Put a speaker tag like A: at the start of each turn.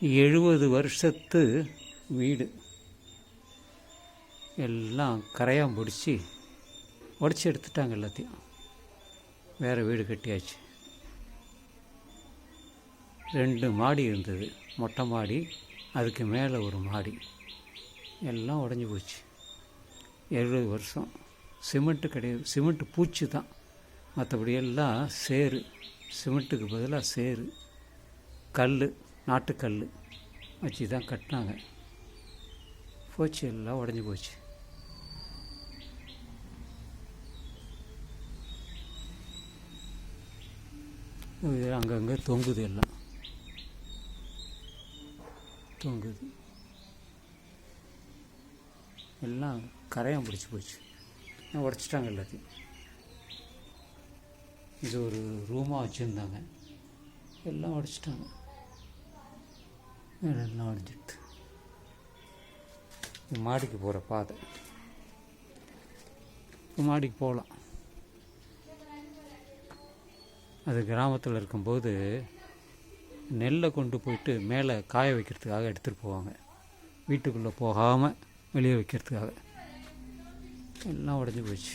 A: எழுபது வருஷத்து வீடு. எல்லாம் கரையான் பிடிச்சி உடச்சி எடுத்துட்டாங்க எல்லாத்தையும். வேறு வீடு கட்டியாச்சு. ரெண்டு மாடி இருந்தது மொட்டை மாடி அதுக்கு மேலே ஒரு மாடி. எல்லாம் உடஞ்சி போச்சு. எழுபது வருஷம். சிமெண்ட்டு கிடையாது சிமெண்ட்டு பூச்சி தான். மற்றபடி எல்லாம் சேரு. சிமெண்ட்டுக்கு பதிலாக சேரு. கல் நாட்டுக்கல் வச்சு தான் கட்டினாங்க. போச்சு எல்லாம் உடஞ்சி போச்சு. அங்கங்கே தொங்குது எல்லாம். தொங்குது. எல்லாம் கரையம் பிடிச்சி போச்சு. உடச்சிட்டாங்க எல்லாத்தையும். இது ஒரு ரூமாக வச்சுருந்தாங்க. எல்லாம் உடச்சிட்டாங்க. எல்லாம் அடிஞ்சிட்டு இது மாடிக்கு போகிற பாதை. மாடிக்கு போகலாம் அது கிராமத்தில் இருக்கும்போது நெல்லை கொண்டு போயிட்டு மேலே காய வைக்கிறதுக்காக எடுத்துகிட்டு போவாங்க. வீட்டுக்குள்ளே போகாமல் வெளியே வைக்கிறதுக்காக. எல்லாம் உடஞ்சி போச்சு.